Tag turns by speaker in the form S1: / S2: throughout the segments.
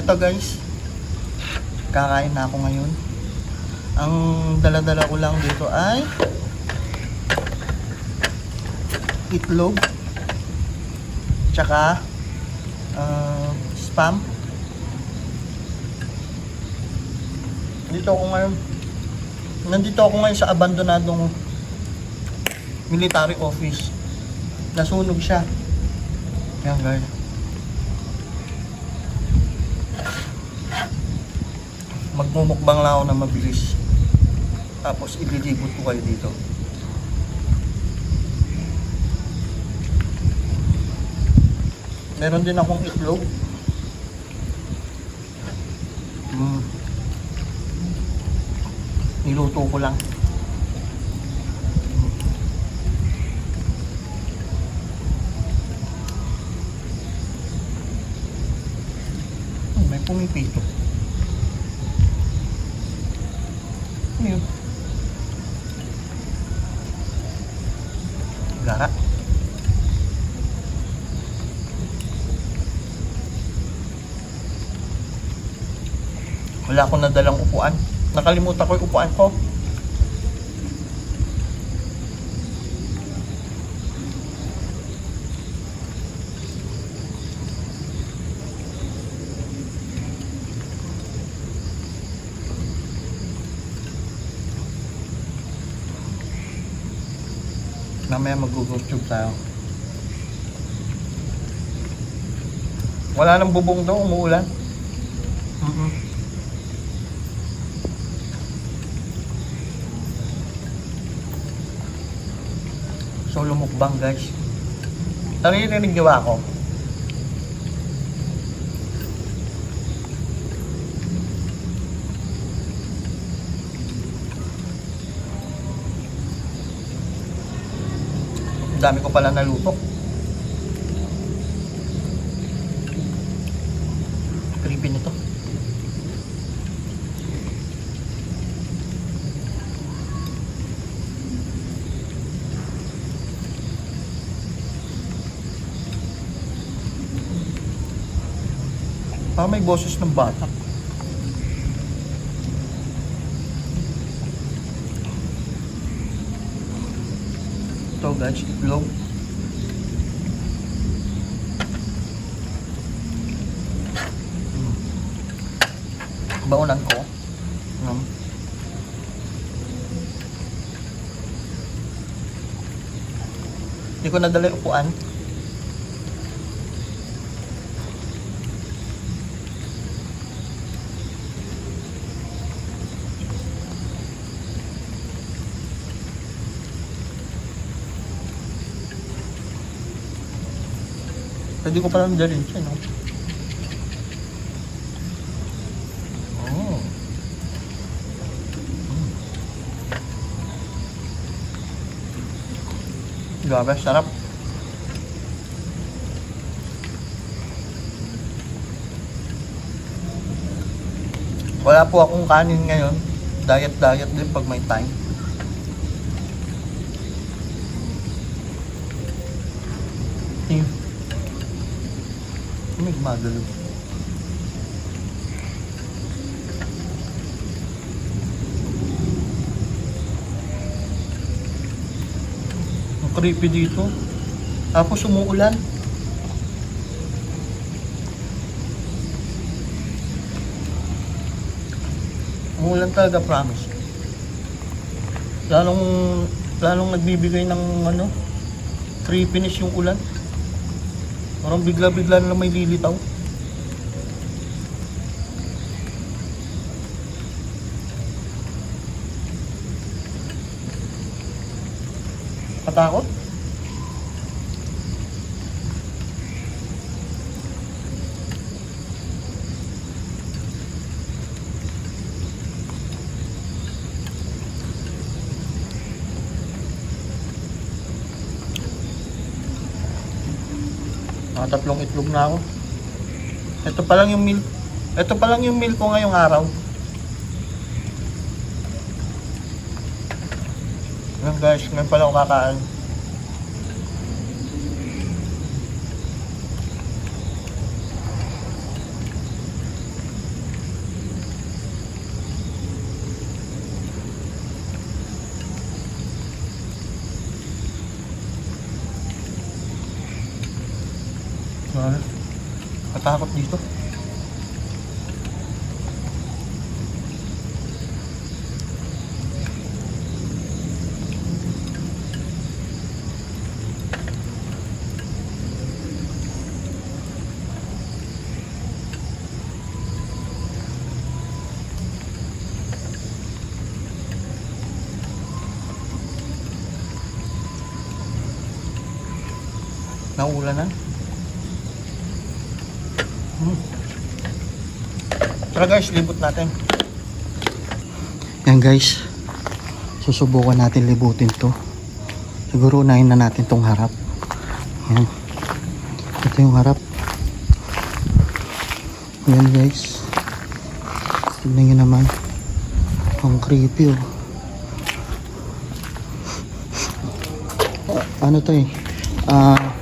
S1: Ito guys, kakain na ako ngayon. Ang dala-dala ko lang dito ay itlog, tsaka ah, spam. Dito ako ngayon. Nandito ako ngayon sa abandonadong military office. Nasunog siya. Yan guys. Magmumukbang lang ako na mabilis. Tapos ililibot ko kayo dito. Meron din akong itlog. Mm. Niluto ko lang. Hmm, may pumipito. Ano yun? Gara. Wala akong nadalang upuan. Nakalimutan ko yung upuan ko. Mamaya mag-YouTube tayo. Wala nang bubong daw, umuulan. Mm-mm. Solo mukbang guys. Naririnig niyo ba ako? Dami ko pala naluto. Creepy nito. Parang may boses ng bata. Guys, itlog. Mm. Baunan ko. Mm. Hindi ko nadala upuan. Pwede ko palang dalhin siya, no? Oh. Mm. Grabe, sarap. Wala po akong kanin ngayon. Diet-diet din pag may time. Yung may gumagalaw. Ang creepy dito. Tapos umuulan. Umuulan talaga, promise. Lalong, lalong nagbibigay ng ano, creepiness yung ulan. Parang bigla-bigla na lang may lilitaw. Katakot? Mga tatlong itlog na ako. Ito pa lang yung meal. Ito pa lang yung meal ko ngayong araw. Yan guys, ngayon pala ako kakain. Wala. Katakot dito. Naulan na. Tara guys, libot natin. Yan guys. Susubukan natin libutin to. Siguro unahin na natin tong harap. Yan. Ito yung harap. Yan guys. Tignan nyo naman. Ang creepy oh. Ah, ano to eh? Ah,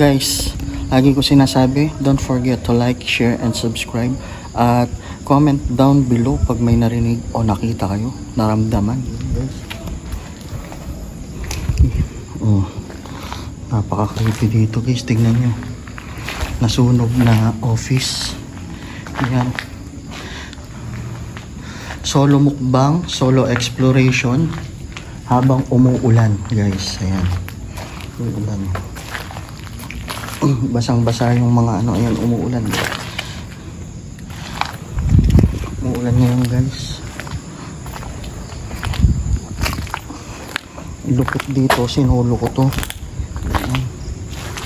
S1: guys, lagi ko sinasabi, don't forget to like, share, and subscribe. At comment down below pag may narinig o nakita kayo, naramdaman. Oh, napaka-creepy dito guys, tignan nyo. Nasunog na office. Yan. Solo mukbang, solo exploration habang umuulan guys. Ayan. Umuulan. Basang-basa yung mga ano, ayan, umuulan. Umuulan ngayon guys. Lupit dito, sinulo ko to. Ayan.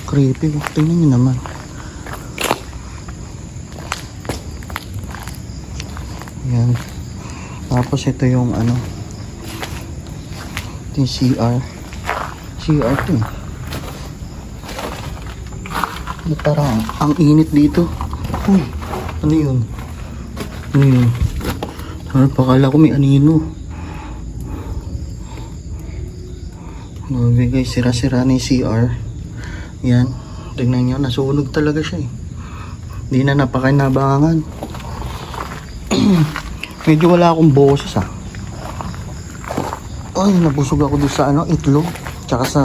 S1: Creepy. Tingnan nyo naman. Ayan. Tapos ito yung ano. Ito yung CR. CR to eh. Parang ang init dito. Uy, ano yun? Ano yun? Ano, pakala ko may anino. Grabe guys, sira-sira na CR. Yan. Tingnan nyo, nasunog talaga siya eh. Hindi na napakinabangan. Medyo wala akong boses ah. Ay, nabusog ako doon sa ano, itlog. Tsaka sa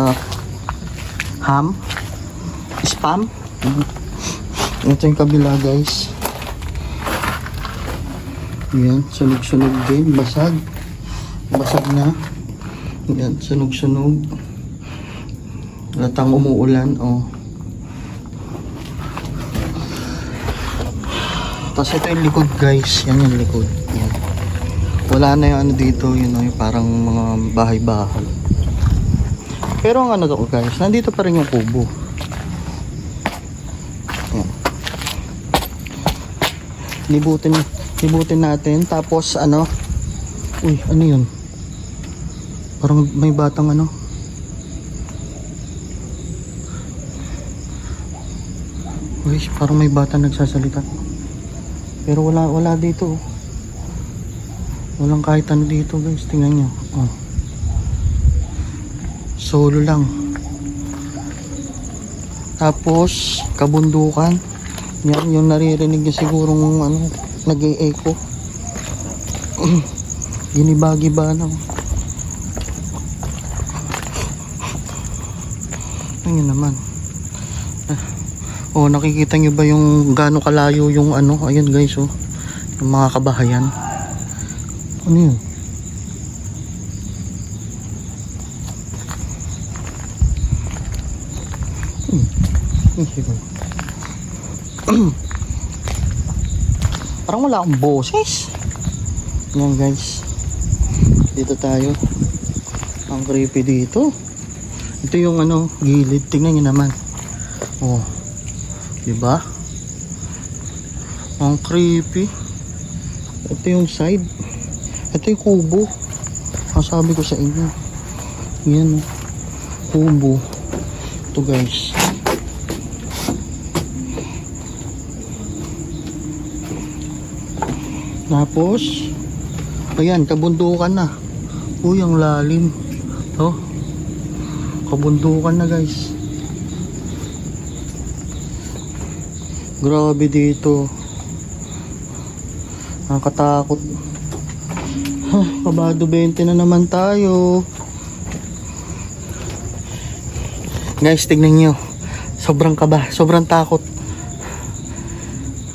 S1: ham. Spam. Ito yung kabila guys. Yan, sunog-sunog din. Basag. Basag na. Yan, sunog-sunog. Latang umuulan, oh. Tapos ito yung likod guys. Yan yung likod. Yan. Wala na yung ano dito, yun know, yung parang mga bahay-bahay. Pero ang ano to guys, nandito pa rin yung kubo. Yan. Libutin, libutin natin. Tapos ano, uy, ano yun? Parang may batang ano. Uy, parang may batang nagsasalita. Pero wala wala dito. oh. Walang kahit ano dito, guys. Tingnan nyo. Oh. Solo lang. Tapos kabundukan. Yan yung naririnig niya sigurong ano, nag-e-echo. Giniba-giba na. Ano naman? Ah. Oh, nakikita niyo ba yung gaano kalayo yung ano? Ayun guys, oh. Yung mga kabahayan. Ano yun? Hmm. Higo. Parang wala akong boses. Yan guys. Dito tayo. Ang creepy dito. Ito yung ano, gilid. Tingnan nyo naman. Oh. Diba? Ang creepy. Ito yung side. Ito yung kubo. Ang sabi ko sa inyo. Yan. oh. Kubo. Ito guys. Tapos, ayan, kabundukan na. Uy, ang lalim. Oh, kabundukan na guys. Grabe dito. Nakakatakot. Huh, kabado 20 na naman tayo. Guys, tignan nyo. Sobrang kaba, sobrang takot.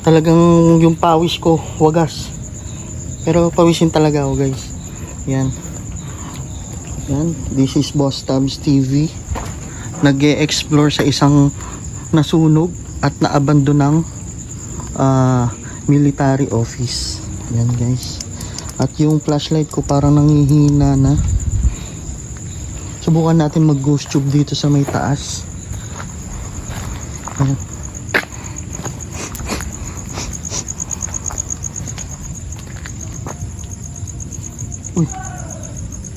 S1: talagang yung pawis ko wagas. Pero pawisin talaga ako guys. Yan. Yan. This is Boss Tabs TV. nag explore sa isang nasunog at naabandonang ah, military office. Yan guys. At yung flashlight ko parang nangihina na. Subukan natin mag ghost tube dito sa may taas. Ayan.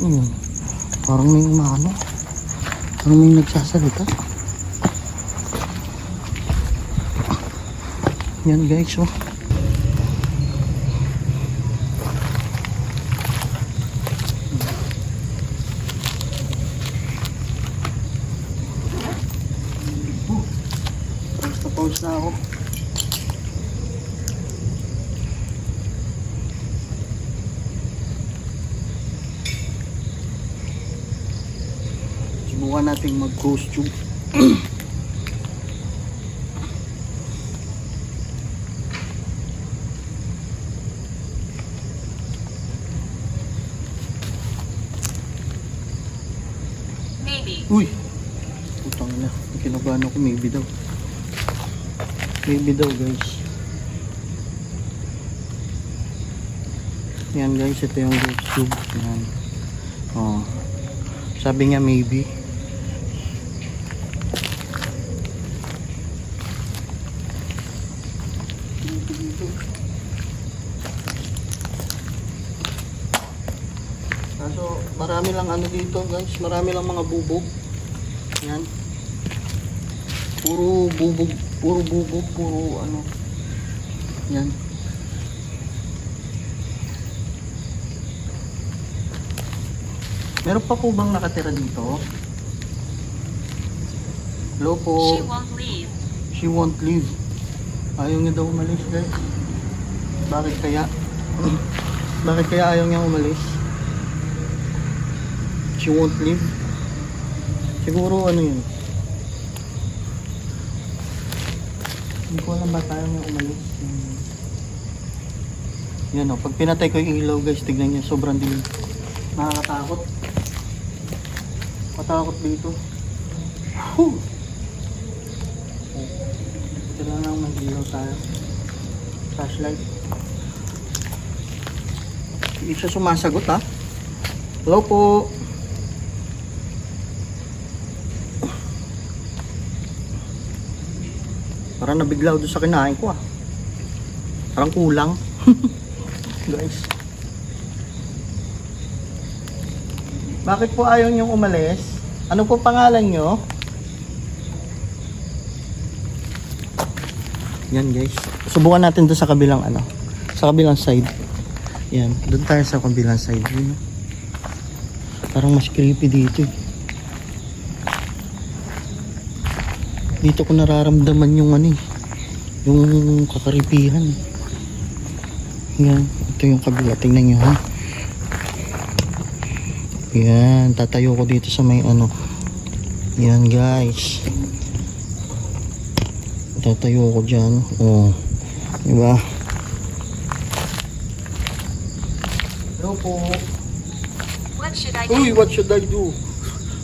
S1: Yun? Parang may umano. Parang may nagsasalita. Yan guys, oh. Pause na ako. Tube.
S2: Maybe.
S1: Uy! Putang na. Kinabahan ako. Maybe daw. Maybe daw guys. Yan guys. Ito yung ghost tube. Yan. Oh. Sabi niya maybe. Marami lang ano dito guys, marami lang mga bubog. Yan. Puro bubog, puro bubog, puro ano. Yan. Meron pa po bang nakatira dito? Hello po.
S2: She won't leave.
S1: She won't leave. Ayaw niya daw umalis guys. Bakit kaya? Bakit kaya ayaw niya umalis? She won't leave. Siguro ano yun? Hindi ko alam ba tayo niya umalis. Hmm. Yan o, pag pinatay ko yung ilaw guys, tignan niyo, sobrang dilim. Nakakatakot. Matakot dito. Whew! Kailangan mag-ilaw tayo. Flashlight. Hindi siya sumasagot ha. Hello po. Parang nabiglaw doon sa kinain ko ah. Parang kulang. Guys. Bakit po ayaw niyong umalis? Ano po pangalan niyo? Yan guys. Subukan natin doon sa kabilang ano. Sa kabilang side. Yan. Doon tayo sa kabilang side. Yun. Parang mas creepy dito eh. Dito ko nararamdaman yung ano eh. Yung kakaripihan. Yan. Ito yung kabila. Tingnan nyo ha. Yan. Tatayo ko dito sa may ano. Yan guys. Tatayo ko dyan. Oh. Diba? Hello po.
S2: What should I do?
S1: Uy, what should I do?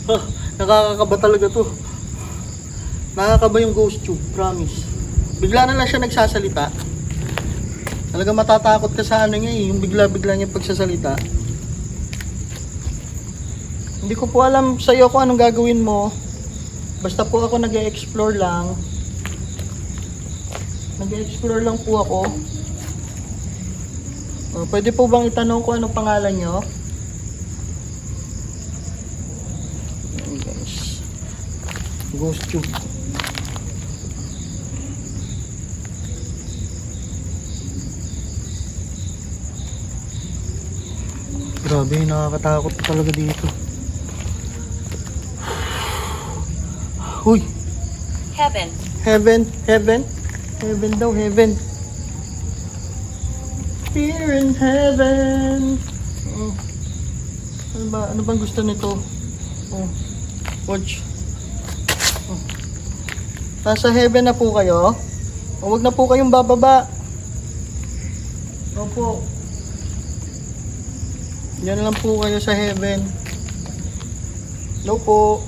S1: Ha, nakakakaba talaga to. Nakakaba yung ghost tube, promise. Bigla na lang siya nagsasalita. Talaga matatakot ka sa ano niya eh, yung bigla-bigla niya pagsasalita. Hindi ko po alam sa iyo kung anong gagawin mo. Basta po ako nag-explore lang. Nag-explore lang po ako. Oh, pwede po bang itanong ko anong pangalan niyo? Guys. Ghost tube. Grabe, nakakatakot talaga dito. Uy,
S2: Heaven.
S1: heaven, heaven, heaven daw, heaven. Here in heaven. Oh. Ano ba, ano bang gusto nito? Oh. Watch. Oh. Nasa heaven na po kayo. Huwag na po kayong bababa. Opo. Yan lang po kayo sa heaven. Hello po.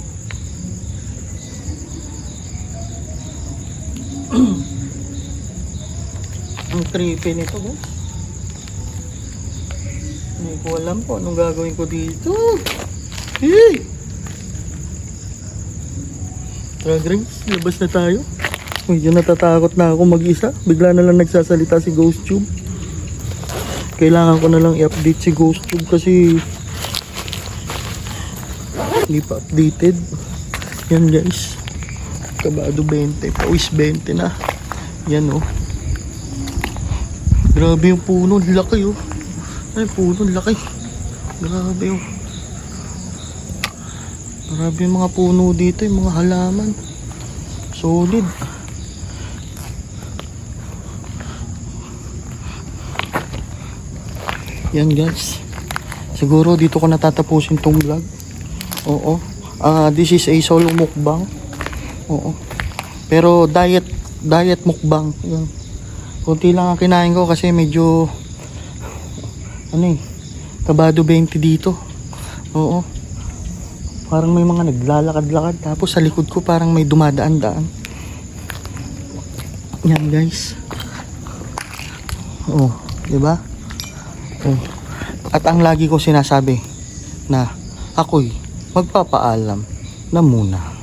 S1: Ang creepy nito, guys. Hindi ko alam po anong gagawin ko dito. Hey! Tara, Grace, labas na tayo. Medyo natatakot na ako mag-isa. Bigla na lang nagsasalita si Ghost Tube. Kailangan ko na lang i-update si Ghost Tube kasi hindi pa updated. Yan guys. Kabado 20. Pawis 20 na. Yan oh. Grabe yung puno. Laki oh. Ay, puno. Laki. Grabe oh. Grabe yung mga puno dito. Yung mga halaman. Solid. Yan guys. Siguro dito ko natatapusin tong vlog. Oo. Ah, this is a solo mukbang. Oo. Pero diet diet mukbang. Yan. Kunti lang ang kinain ko kasi medyo ano eh, kabado 20 dito. Oo. Parang may mga naglalakad-lakad tapos sa likod ko parang may dumadaan-daan. Yan guys. Oh, 'di ba? Oh. At ang lagi ko sinasabi na ako'y magpapaalam na muna.